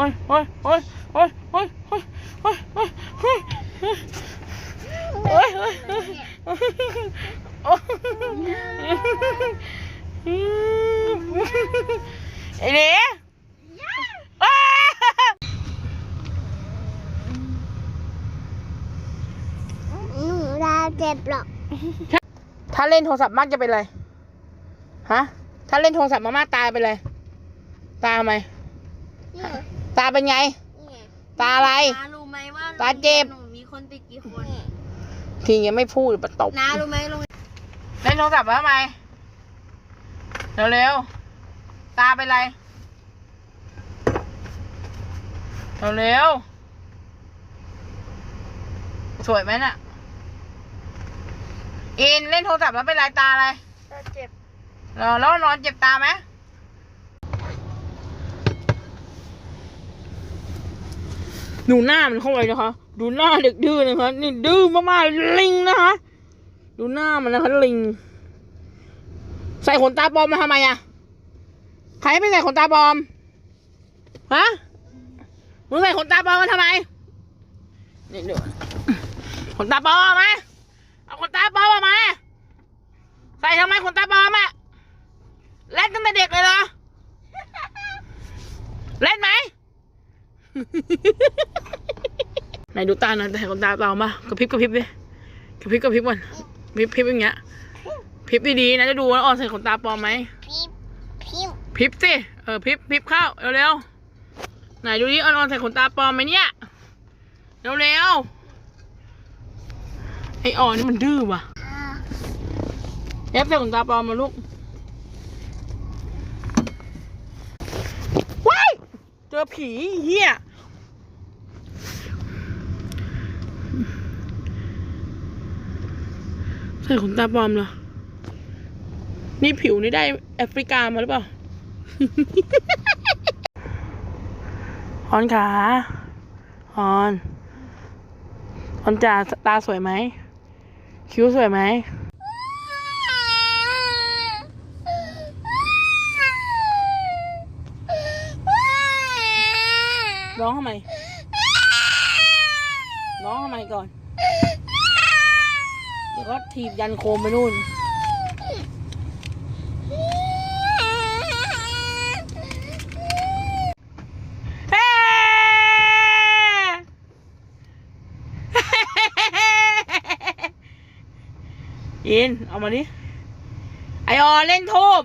อ้ยโอ้ยโอ้ยโอ้ยโอ้ยโอ้ยโอ้ยโอ้ยโอ้ยโอ้ยไอ้เนี้ยหนูเราเจ็บหรอกถ้าเล่นโทรศัพท์มากจะเป็นไร ฮะ ถ้าเล่นโทรศัพท์มามากตายไปเลย ตายไหม ตาเป็นไงนี่ตาอะไร น้ารู้ไหมว่าตาเจ็บ หนูมีคนติดกี่คนทียังไม่พูดปะตบน้ารู้ไหมโรงเล่นโทรศัพท์มาทำไมเร็วๆตาเป็นไรเร็วๆสวยไหมน่ะอินเล่นโทรศัพท์แล้วเป็นไรตาอะไร ตาเจ็บเหรอแล้วนอนเจ็บตาไหม ดูหน้ามันเข้าไปนะคะ ดูหน้าเด็กดื้อนะคะนี่ดื้อมากๆลิงนะคะ ดูหน้ามันนะคะลิง ใส่ขนตาปลอมมาทำไมอะใครให้ไปใส่ขนตาปลอมฮะมึงใส่ขนตาปลอมมาทำไมนี่ดูขนตาปลอมเอามาเอาขนตาปลอมออกมาใส่ทำไมขนตาปลอมอะเล่นตั้งแต่เด็กเลยเหรอ เล่นไหม ไหนดูตาหน่อยแต่ขนตาเปลอมมากระพริบกระพริบดิกระพริบกระพริบก่อนพริบพริบอย่างเงี้ยพริบดีๆนะจะดูว่าออนใส่ขนตาปลอมไหมพิมพิมพริบสิเออพริบพริบเข้าเร็วๆไหนดูดิออนออนใส่ขนตาปลอมไหมเนี่ยเร็วๆไอออนนี่มันดื้อว่ะอ่าเอฟใส่ขนตาปลอมมาลูกว้ายเจอผีเฮีย ส่ขนตาปลอมเหรอ นี่ผิวนี่ได้แอฟริกามาหรือเปล่าออนขาออนออนจ่าตาสวยไหม คิ้วสวยไหมร้องทำไมร้องทำไมก่อน ดี๋ยวก็ถีบยันโคมไปนู่นเฮ้อิน เอามาดิไอออเล่นทูบ